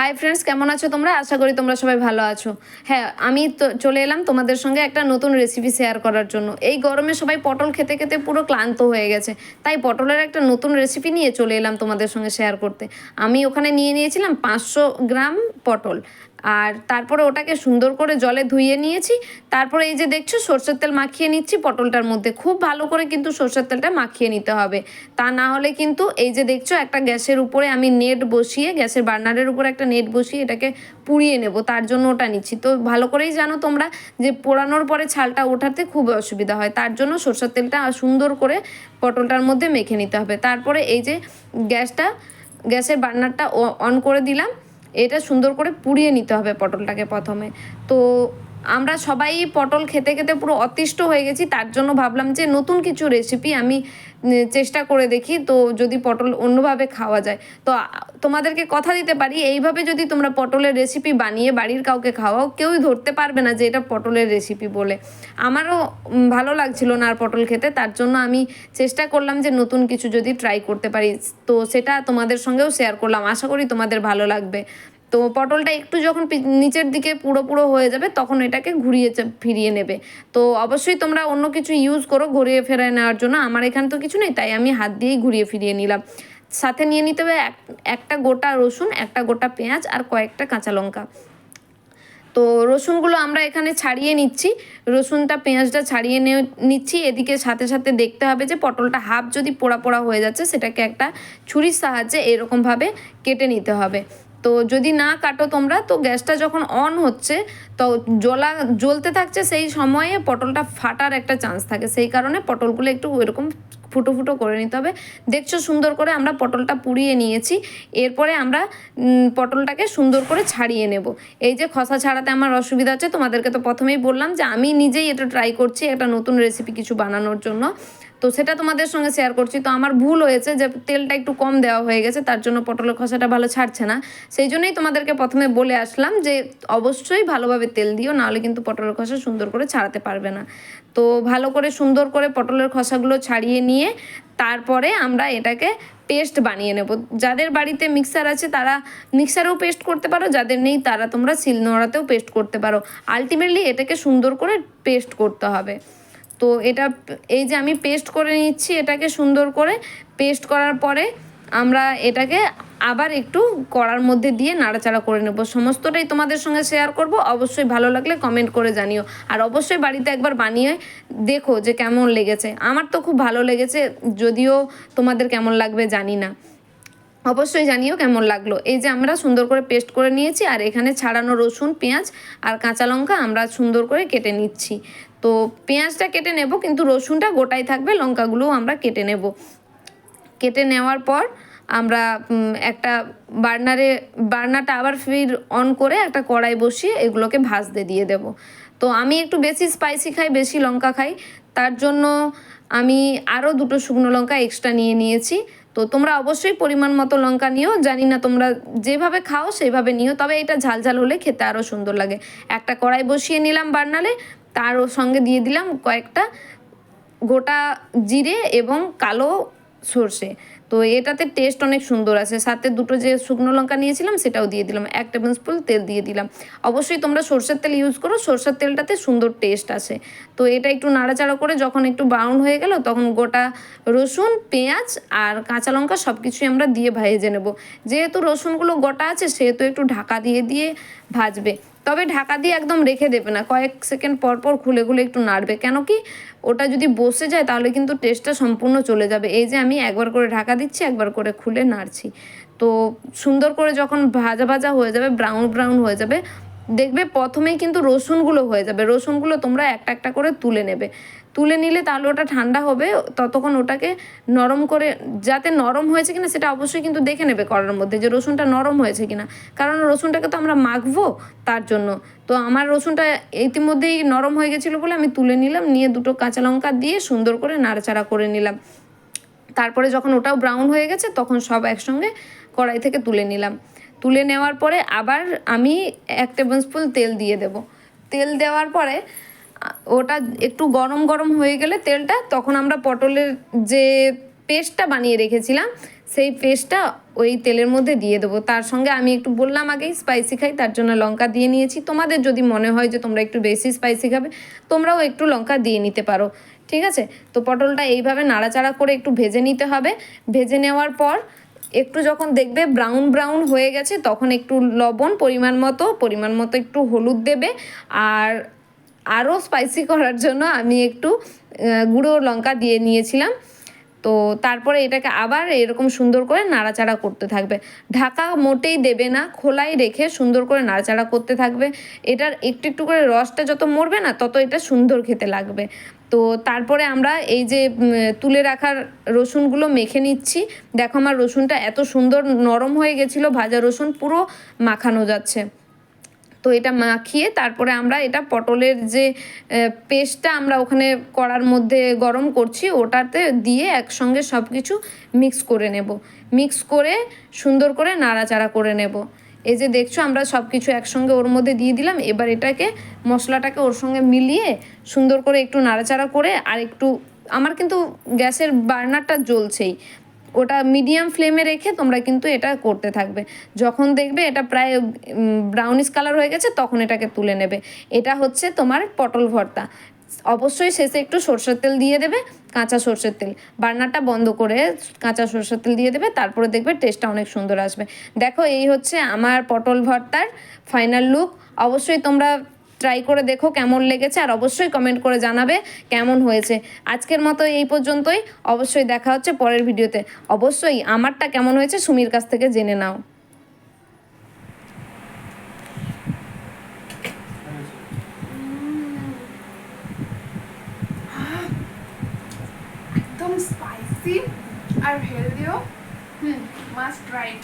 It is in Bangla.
হাই ফ্রেন্ডস কেমন আছো তোমরা? আশা করি তোমরা সবাই ভালো আছো। হ্যাঁ আমি তো চলে এলাম তোমাদের সঙ্গে একটা নতুন রেসিপি শেয়ার করার জন্য। এই গরমে সবাই পটল খেতে খেতে পুরো ক্লান্ত হয়ে গেছে। তাই পটলের একটা নতুন রেসিপি নিয়ে চলে এলাম তোমাদের সঙ্গে শেয়ার করতে। আমি ওখানে নিয়ে নিয়েছিলাম পাঁচশো গ্রাম পটল। আর তারপরে ওটাকে সুন্দর করে জলে ধুয়ে নিয়েছি। তারপরে এই যে দেখছ, সর্ষের তেল মাখিয়ে নিচ্ছি, পটলটার মধ্যে খুব ভালো করে কিন্তু সর্ষের তেলটা মাখিয়ে নিতে হবে। তা না হলে কিন্তু এই যে দেখছ, একটা গ্যাসের উপরে আমি নেট বসিয়ে, গ্যাসের বার্নারের উপরে একটা নেট বসিয়ে এটাকে পুড়িয়ে নেব, তার জন্য ওটা নিচ্ছি। তো ভালো করেই জানো তোমরা যে পোড়ানোর পরে ছালটা ওঠাতে খুব অসুবিধা হয়, তার জন্য সর্ষের তেলটা সুন্দর করে পটলটার মধ্যে মেখে নিতে হবে। তারপরে এই যে গ্যাসটা, গ্যাসের বার্নারটা অন করে দিলাম। এটা সুন্দর করে পুড়িয়ে নিতে হবে পটলটাকে প্রথমে। তো আমরা সবাই পটল খেতে খেতে পুরো অতিষ্ঠ হয়ে গেছি, তার জন্য ভাবলাম যে নতুন কিছু রেসিপি আমি চেষ্টা করে দেখি। তো যদি পটল অন্যভাবে খাওয়া যায়। তো তোমাদেরকে কথা দিতে পারি, এইভাবে যদি তোমরা পটলের রেসিপি বানিয়ে বাড়ির কাউকে খাওয়াও, কেউই ধরতে পারবে না যে এটা পটলের রেসিপি বলে। আমারও ভালো লাগছিল না আর পটল খেতে, তার জন্য আমি চেষ্টা করলাম যে নতুন কিছু যদি ট্রাই করতে পারি। তো সেটা তোমাদের সঙ্গেও শেয়ার করলাম। আশা করি তোমাদের ভালো লাগবে। তো পটলটা একটু যখন নিচের দিকে পুরো পুরো হয়ে যাবে, তখন এটাকে ঘুরিয়ে ফিরিয়ে নেবে। তো অবশ্যই তোমরা অন্য কিছু ইউজ করো ঘুরিয়ে ফেরায় নেওয়ার জন্য। আমার এখানে তো কিছু নেই, তাই আমি হাত দিয়েই ঘুরিয়ে ফিরিয়ে নিলাম। সাথে নিয়ে নিতে হবে এক- একটা গোটা রসুন, একটা গোটা পেঁয়াজ আর কয়েকটা কাঁচা লঙ্কা। তো রসুনগুলো আমরা এখানে ছাড়িয়ে নিচ্ছি। রসুনটা, পেঁয়াজটা ছাড়িয়ে নিচ্ছি। এদিকে সাথে সাথে দেখতে হবে যে পটলটা হাফ যদি পোড়া পোড়া হয়ে যাচ্ছে, সেটাকে একটা ছুরির সাহায্যে এরকমভাবে কেটে নিতে হবে। তো যদি না কাটো তোমরা, তো গ্যাসটা যখন অন হচ্ছে, তো জ্বলা, জ্বলতে থাকছে সেই সময়ে পটলটা ফাটার একটা চান্স থাকে। সেই কারণে পটলগুলো একটু এরকম ফুটো ফুটো করে নিতে হবে। দেখছ সুন্দর করে আমরা পটলটা পুড়িয়ে নিয়েছি। এরপরে আমরা পটলটাকে সুন্দর করে ছাড়িয়ে নেব। এই যে খসা ছাড়াতে আমার অসুবিধা হচ্ছে, তোমাদেরকে তো প্রথমেই বললাম যে আমি নিজেই এটা ট্রাই করছি একটা নতুন রেসিপি কিছু বানানোর জন্য। তো সেটা তোমাদের সঙ্গে শেয়ার করছি। তো আমার ভুল হয়েছে যে তেলটা একটু কম দেওয়া হয়ে গেছে, তার জন্য পটলের খসাটা ভালো ছাড়ছে না। সেই জন্যই তোমাদেরকে প্রথমে বলে আসলাম যে অবশ্যই ভালোভাবে তেল দিও, নাহলে কিন্তু পটলের খসা সুন্দর করে ছাড়াতে পারবে না। তো ভালো করে সুন্দর করে পটলের খসাগুলো ছাড়িয়ে নিয়ে তারপরে আমরা এটাকে পেস্ট বানিয়ে নেব। যাদের বাড়িতে মিক্সার আছে, তারা মিক্সারেও পেস্ট করতে পারো, যাদের নেই, তারা তোমরা শিলনোড়াতেও পেস্ট করতে পারো। আলটিমেটলি এটাকে সুন্দর করে পেস্ট করতে হবে। তো এটা এই যে আমি পেস্ট করে নিচ্ছি এটাকে সুন্দর করে পেস্ট করার পরে আমরা এটাকে আবার একটু কড়ার মধ্যে দিয়ে নাড়াচাড়া করে নেব। সমস্তটাই তোমাদের সঙ্গে শেয়ার করব। অবশ্যই ভালো লাগলে কমেন্ট করে জানিও। আর অবশ্যই বাড়িতে একবার বানিয়ে দেখো যে কেমন লেগেছে। আমার তো খুব ভালো লেগেছে, যদিও তোমাদের কেমন লাগবে জানি না। অবশ্যই জানিও কেমন লাগল। এই যে আমরা সুন্দর করে পেস্ট করে নিয়েছি, আর এখানে ছাড়ানো রসুন, পেঁয়াজ আর কাঁচা লঙ্কা আমরা সুন্দর করে কেটে নিচ্ছি। তো পেঁয়াজটা কেটে নেব, কিন্তু রসুনটা গোটাই থাকবে, লঙ্কাগুলোও আমরা কেটে নেব। কেটে নেওয়ার পর আমরা একটা বার্নারে বার্নারটা আবার ফির অন করে একটা কড়াই বসিয়ে এগুলোকে ভাজতে দিয়ে দেব। তো আমি একটু বেশি স্পাইসি খাই, বেশি লঙ্কা খাই, তার জন্য আমি আরও দুটো শুকনো লঙ্কা এক্সট্রা নিয়ে নিয়েছি। তো তোমরা অবশ্যই পরিমাণ মতো লঙ্কা নিও, জানি না তোমরা যেভাবে খাও সেইভাবে নিও, তবে এটা ঝাল ঝাল হলে খেতে আরও সুন্দর লাগে। একটা কড়াই বসিয়ে নিলাম বার্নারে তার সঙ্গে দিয়ে দিলাম কয়েকটা গোটা জিরে এবং কালো সর্ষে। তো এটাতে টেস্ট অনেক সুন্দর আছে। সাথে দুটো যে শুকনো লঙ্কা নিয়েছিলাম সেটাও দিয়ে দিলাম। এক টেবিল স্পুন তেল দিয়ে দিলাম। অবশ্যই তোমরা সর্ষের তেল ইউজ করো। সর্ষের তেলটাতে সুন্দর টেস্ট আসে তো এটা একটু নাড়াচাড়া করে যখন একটু ব্রাউন হয়ে গেল তখন গোটা রসুন, পেঁয়াজ আর কাঁচা লঙ্কা সব কিছুই আমরা দিয়ে ভেজে নেব। যেহেতু রসুনগুলো গোটা আছে সেহেতু একটু ঢাকা দিয়ে দিয়ে ভাজবে। তবে ঢাকা দিয়ে একদম রেখে দেবে না। কয়েক সেকেন্ড পর পর খুলে খুলে একটু নাড়বে। কেন কি ওটা যদি বসে যায় তাহলে কিন্তু টেস্টটা সম্পূর্ণ চলে যাবে। এই যে আমি একবার করে ঢাকা দিচ্ছি, একবার করে খুলে নাড়ছি। তো সুন্দর করে যখন ভাজা ভাজা হয়ে যাবে, ব্রাউন ব্রাউন হয়ে যাবে, দেখবে প্রথমেই কিন্তু রসুনগুলো হয়ে যাবে। রসুনগুলো তোমরা একটা একটা করে তুলে নেবে। তুলে নিলে তাহলে ওটা ঠান্ডা হবে, ততক্ষণ ওটাকে নরম করে, যাতে নরম হয়েছে কিনা সেটা অবশ্যই কিন্তু দেখে নেবে করার মধ্যে যে রসুনটা নরম হয়েছে কিনা। কারণ রসুনটাকে তো আমরা মাখবো তার জন্য। তো আমার রসুনটা ইতিমধ্যেই নরম হয়ে গেছিল বলে আমি তুলে নিলাম, নিয়ে দুটো কাঁচা লঙ্কা দিয়ে সুন্দর করে নাড়াচাড়া করে নিলাম। তারপরে যখন ওটাও ব্রাউন হয়ে গেছে, তখন সব একসঙ্গে কড়াই থেকে তুলে নিলাম। তুলে নেওয়ার পরে আবার আমি এক টেবিল স্পুন তেল দিয়ে দেব। তেল দেওয়ার পরে ওটা একটু গরম গরম হয়ে গেলে তেলটা, তখন আমরা পটলের যে পেস্টটা বানিয়ে রেখেছিলাম, সেই পেস্টটা ওই তেলের মধ্যে দিয়ে দেবো। তার সঙ্গে আমি একটু বললাম আগেই স্পাইসি খাই, তার জন্য লঙ্কা দিয়ে নিয়েছি। তোমাদের যদি মনে হয় যে তোমরা একটু বেশি স্পাইসি খাবে, তোমরাও একটু লঙ্কা দিয়ে নিতে পারো, ঠিক আছে? তো পটলটা এইভাবে নাড়াচাড়া করে একটু ভেজে নিতে হবে। ভেজে নেওয়ার পর একটু যখন দেখবে ব্রাউন ব্রাউন হয়ে গেছে, তখন একটু লবণ পরিমাণ মতো পরিমাণ মতো একটু হলুদ দেবে। আর আরও স্পাইসি করার জন্য আমি একটু গুঁড়ো লঙ্কা দিয়ে নিয়েছিলাম। তো তারপরে এটাকে আবার এরকম সুন্দর করে নাড়াচাড়া করতে থাকবে। ঢাকা মোটেই দেবে না, খোলাই রেখে সুন্দর করে নাড়াচাড়া করতে থাকবে। এটার একটু একটু করে রসটা যত মরবে না, তত এটা সুন্দর খেতে লাগবে। তো তারপরে আমরা এই যে তুলে রাখার রসুনগুলো মেখে নিচ্ছি। দেখো আমার রসুনটা এত সুন্দর নরম হয়ে গেছিল, ভাজা রসুন পুরো মাখানো যাচ্ছে। তো এটা মাখিয়ে তারপরে আমরা এটা পটলের যে পেস্টটা আমরা ওখানে কড়ার মধ্যে গরম করছি, ওটাতে দিয়ে একসঙ্গে সব কিছু মিক্স করে নেব। মিক্স করে, সুন্দর করে নাড়াচাড়া করে নেব। এই যে দেখছ, আমরা সব কিছু একসঙ্গে ওর মধ্যে দিয়ে দিলাম, এবার এটাকে, মশলাটাকে ওর সঙ্গে মিলিয়ে সুন্দর করে একটু নাড়াচাড়া করে, আর একটু, আমার কিন্তু গ্যাসের বার্নারটা জ্বলছেই ওটা মিডিয়াম ফ্লেমে রেখে তোমরা কিন্তু এটা করতে থাকবে। যখন দেখবে এটা প্রায় ব্রাউনিশ কালার হয়ে গেছে, তখন এটাকে তুলে নেবে। এটা হচ্ছে তোমার পটল ভর্তা। অবশ্যই শেষে একটু সর্ষের তেল দিয়ে দেবে, কাঁচা সর্ষের তেল। বার্নারটা বন্ধ করে কাঁচা সর্ষের তেল দিয়ে দেবে, তারপরে দেখবে টেস্টটা অনেক সুন্দর আসবে। দেখো, এই হচ্ছে আমার পটল ভর্তার ফাইনাল লুক অবশ্যই তোমরা ট্রাই করে দেখো কেমন লেগেছে আর অবশ্যই কমেন্ট করে জানাবে কেমন হয়েছে। আজকের মতো এই পর্যন্তই। অবশ্যই দেখা হচ্ছে পরের ভিডিওতে। অবশ্যই আমারটা কেমন হয়েছে সুমির কাছ থেকে জেনে নাও। একদম স্পাইসি আর হেলদিও হুম মাস্ট ট্রাই ইট